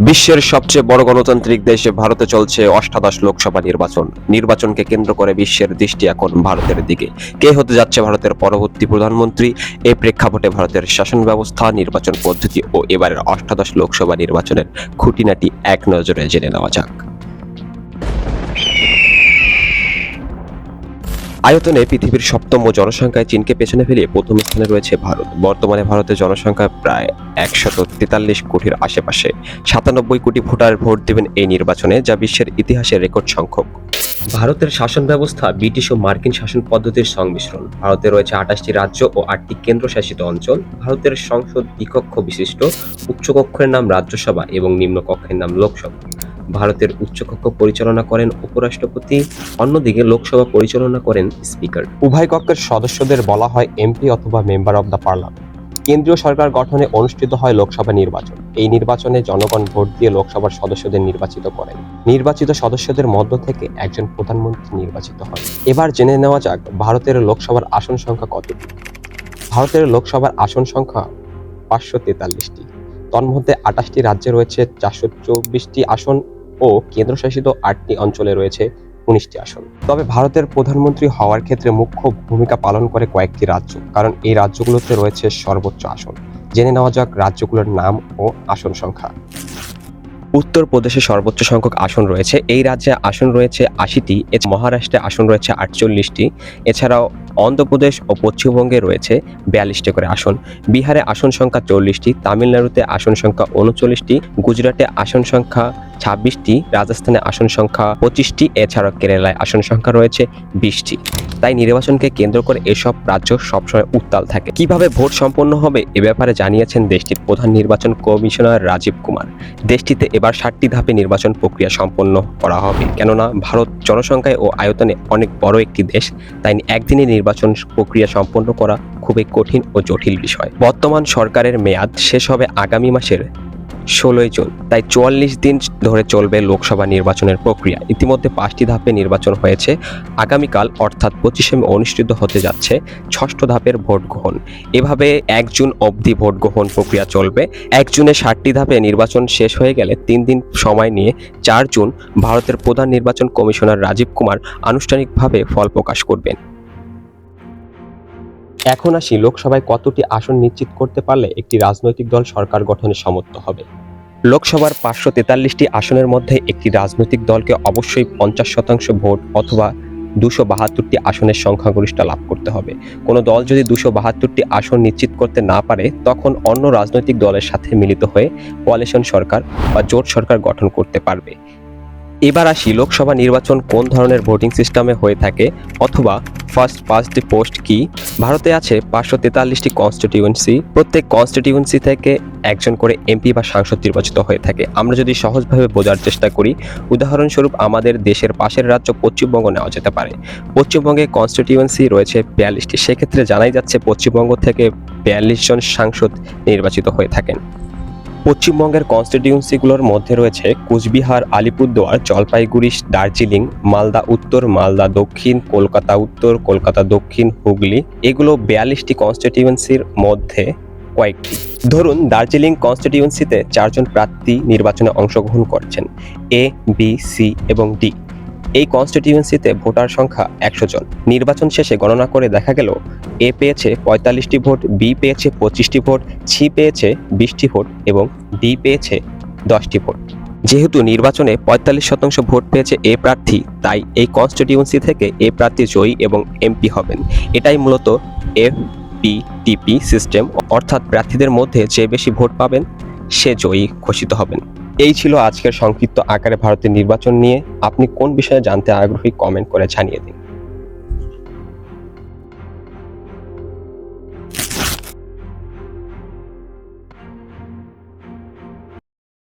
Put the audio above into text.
বিশ্বের সবচেয়ে বড় গণতান্ত্রিক দেশে ভারতে চলছে অষ্টাদশ লোকসভা নির্বাচন। নির্বাচনকে কেন্দ্র করে বিশ্বের দৃষ্টি এখন ভারতের দিকে। কে হতে যাচ্ছে ভারতের পরবর্তী প্রধানমন্ত্রী? এই প্রেক্ষাপটে ভারতের শাসন ব্যবস্থা, নির্বাচন পদ্ধতি ও এবারের অষ্টাদশ লোকসভা নির্বাচনের খুঁটিনাটি এক নজরে জেনে নেওয়া যাক। আয়তনে পৃথিবীর সপ্তম জনসংখ্যায় চীনকে পেছনে ফেলিয়ে প্রথম স্থানে রয়েছে ভারত। বর্তমানে ভারতের জনসংখ্যা প্রায় একশত তেতাল্লিশ কোটির আশেপাশে। সাতানব্বই কোটি ভোটার ভোট দেবেন এই নির্বাচনে, যা বিশ্বের ইতিহাসে রেকর্ড সংখ্যক। ভারতের শাসন ব্যবস্থা, ব্রিটিশ ও মার্কিন শাসন পদ্ধতির সংমিশ্রণ। ভারতে রয়েছে আঠাশটি রাজ্য ও আটটি কেন্দ্রশাসিত অঞ্চল। ভারতের সংসদ দ্বিকক্ষ বিশিষ্ট, উচ্চকক্ষের নাম রাজ্যসভা এবং নিম্নকক্ষের নাম লোকসভা। ভারতের উচ্চকক্ষ পরিচালনা করেন উপরাষ্ট্রপতি, অন্যদিকে লোকসভা পরিচালনা করেন স্পিকার। উভয় কক্ষের সদস্যদের বলা হয় এমপি অথবা মেম্বার অব দ্য পার্লামেন্ট। কেন্দ্রীয় সরকার গঠনে অনুষ্ঠিত হয় লোকসভা নির্বাচন। এই নির্বাচনে জনগণ ভোট দিয়ে লোকসভার সদস্যদের নির্বাচিত করেন। নির্বাচিত সদস্যদের মধ্য থেকে একজন প্রধানমন্ত্রী নির্বাচিত হন। এবার জেনে নেওয়া যাক ভারতের লোকসভার আসন সংখ্যা কতটি। ভারতের লোকসভার আসন সংখ্যা পাঁচশো তেতাল্লিশটি। তন্মধ্যে আটাশটি রাজ্যে রয়েছে চারশো চব্বিশটি আসন ও কেন্দ্রশাসিত আটটি অঞ্চলে রয়েছে উনিশটি আসন। তবে ভারতের প্রধানমন্ত্রী হওয়ার ক্ষেত্রে মুখ্য ভূমিকা পালন করে কয়েকটি রাজ্য, কারণ এই রাজ্যগুলোতে রয়েছে সর্বোচ্চ আসন। জেনে নেওয়া যাক রাজ্যগুলোর নাম ও আসন সংখ্যা। উত্তরপ্রদেশে সর্বোচ্চ সংখ্যক আসন রয়েছে। এই রাজ্যে আসন রয়েছে আশিটি মহারাষ্ট্রে আসন রয়েছে আটচল্লিশটি, এছাড়াও অন্ধ্রপ্রদেশ ও পশ্চিমবঙ্গে রয়েছে বিয়াল্লিশটি করে আসন। বিহারে আসন সংখ্যা চল্লিশটি, তামিলনাড়ুতে আসন সংখ্যা উনচল্লিশটি, গুজরাটে আসন সংখ্যা ছাব্বিশটি রাজস্থানে আসন সংখ্যা পঁচিশটি, এছাড়াও কেরালায় আসন সংখ্যা রয়েছে বিশটি। তাই নির্বাচনকে কেন্দ্র করে এসব রাজ্য সবসময় উত্তাল থাকে। কীভাবে ভোট সম্পন্ন হবে এ ব্যাপারে জানিয়েছেন দেশটির প্রধান নির্বাচন কমিশনার রাজীব কুমার। দেশটিতে এবার ষাটটি ধাপে নির্বাচন প্রক্রিয়া সম্পন্ন করা হবে। কেননা, ভারত জনসংখ্যায় ও আয়তনে অনেক বড় একটি দেশ, তাই একদিনে নির্বাচন প্রক্রিয়া সম্পন্ন করা খুবই কঠিন ও জটিল বিষয়। বর্তমান সরকারের মেয়াদ শেষ হবে আগামী মাসের ষোলোই জুন। তাই চুয়াল্লিশ দিন ধরে চলবে লোকসভা নির্বাচনের প্রক্রিয়া। ইতিমধ্যে পাঁচটি ধাপে নির্বাচন হয়েছে। আগামীকাল, অর্থাৎ পঁচিশে মে, অনুষ্ঠিত হতে যাচ্ছে ষষ্ঠ ধাপের ভোট গ্রহণ। এভাবে এক জুন অবধি ভোট গ্রহণ প্রক্রিয়া চলবে। এক জুনে ষাটটি ধাপে নির্বাচন শেষ হয়ে গেলে তিন দিন সময় নিয়ে চার জুন ভারতের প্রধান নির্বাচন কমিশনার রাজীব কুমার আনুষ্ঠানিকভাবে ফল প্রকাশ করবেন। এখন আসি লোকসভায় কতটি আসন নিশ্চিত করতে পারলে একটি রাজনৈতিক দল সরকার গঠনে সমর্থ হবে? লোকসভার পাঁচশো তেতাল্লিশটি আসনের মধ্যে একটি রাজনৈতিক দলকে অবশ্যই পঞ্চাশ শতাংশ ভোট অথবা দুশো বাহাত্তরটি আসনের সংখ্যাগরিষ্ঠ লাভ করতে হবে। কোনো দল যদি দুশো বাহাত্তরটি আসন নিশ্চিত করতে না পারে, তখন অন্য রাজনৈতিক দলের সাথে মিলিত হয়ে কোয়ালিশন সরকার বা জোট সরকার গঠন করতে পারবে। এবার আসি লোকসভা নির্বাচন কোন ধরনের ভোটিং সিস্টেমে হয়ে থাকে অথবা ফার্স্ট পাস্ট পোস্ট কি? ভারতে আছে পাঁচশো তেতাল্লিশটি কনস্টিটিউয়েন্সি প্রত্যেক কনস্টিটিউয়েন্সি থেকে একজন করে এমপি বা সাংসদ নির্বাচিত হয়ে থাকে। আমরা যদি সহজভাবে বোঝার চেষ্টা করি, উদাহরণস্বরূপ আমাদের দেশের পাশের রাজ্য পশ্চিমবঙ্গ নেওয়া যেতে পারে। পশ্চিমবঙ্গে কনস্টিটিউয়েন্সি রয়েছে বিয়াল্লিশটি। সেক্ষেত্রে জানাই যাচ্ছে পশ্চিমবঙ্গ থেকে বিয়াল্লিশ জন সাংসদ নির্বাচিত হয়ে থাকেন। পশ্চিমবঙ্গের কনস্টিটিউন্সিগুলোর মধ্যে রয়েছে কোচবিহার, আলিপুরদুয়ার, জলপাইগুড়ি, দার্জিলিং, মালদা উত্তর, মালদা দক্ষিণ, কলকাতা উত্তর, কলকাতা দক্ষিণ, হুগলি। এগুলো বিয়াল্লিশটি কনস্টিটিউয়েন্সির মধ্যে কয়েকটি। ধরুন, দার্জিলিং কনস্টিটিউয়েন্সিতে চারজন প্রার্থী নির্বাচনে অংশগ্রহণ করছেন এ বি সি এবং ডি এই কনস্টিটিউয়েন্সিতে ভোটার সংখ্যা একশো জন। নির্বাচন শেষে গণনা করে দেখা গেল, এ পেয়েছে পঁয়তাল্লিশটি ভোট, বি পেয়েছে পঁচিশটি ভোট, সি পেয়েছে বিশটি ভোট এবং ডি পেয়েছে দশটি ভোট। যেহেতু নির্বাচনে পঁয়তাল্লিশ শতাংশ ভোট পেয়েছে এ প্রার্থী, তাই এই কনস্টিটিউয়েন্সি থেকে এ প্রার্থী জয়ী এবং এমপি হবেন। এটাই মূলত এফ পি টিপি সিস্টেম অর্থাৎ প্রার্থীদের মধ্যে যে বেশি ভোট পাবেন, সে জয়ী ঘোষিত হবেন। এই ছিল আজকের সংক্ষিপ্ত আকারে ভারতের নির্বাচন নিয়ে। আপনি কোন বিষয়ে জানতে আগ্রহী কমেন্ট করে জানিয়ে দিন।